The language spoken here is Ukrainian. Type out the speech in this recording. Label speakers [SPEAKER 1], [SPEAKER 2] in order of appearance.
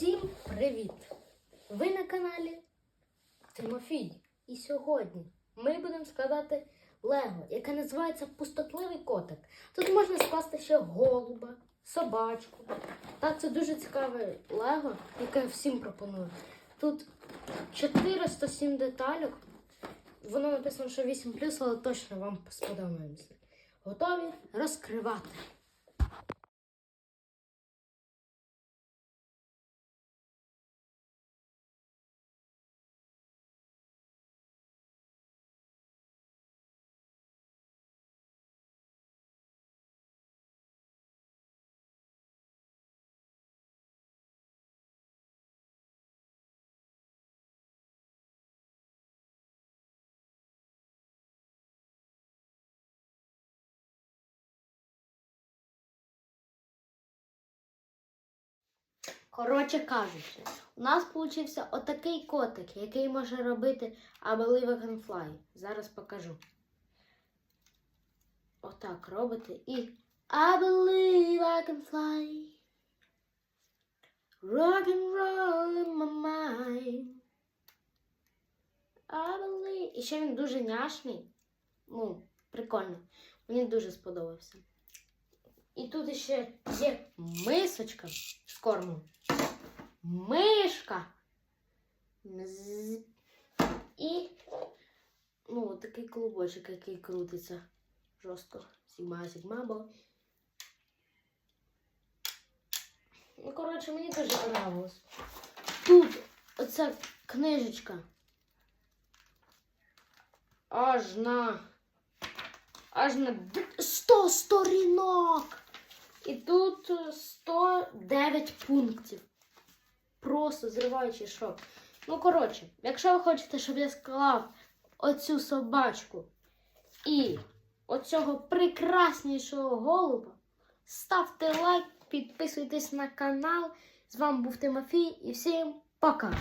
[SPEAKER 1] Всім привіт! Ви на каналі Тимофій. І сьогодні ми будемо складати Лего, яке називається Пустотливий котик. Тут можна скласти ще голуба, собачку. Так, це дуже цікаве Лего, яке я всім пропоную. Тут 407 деталей. Воно написано, що 8 але точно вам сподобається. Готові розкривати. Коротше кажучи, у нас получився отакий котик, який може робити I believe I can fly. Зараз покажу. Отак робите і I believe I can. Rock and roll in my mind. I believe. І ще він дуже няшний. Ну, прикольно. Мені дуже сподобався. І тут ще є мисочка з кормом. Мишка. І ну, такий клубочок, який крутиться жорстко. Сігма, сігма, бо. Ну, коротше, мені дуже понравилось. Тут оця книжечка. Аж на. Аж на 100 сторінок. І тут е, 109 пунктів. Просто зриваючий шок. Ну, коротше, якщо ви хочете, щоб я склав оцю собачку і оцього прекраснішого голуба, ставте лайк, підписуйтесь на канал. З вами був Тимофій і всім пока!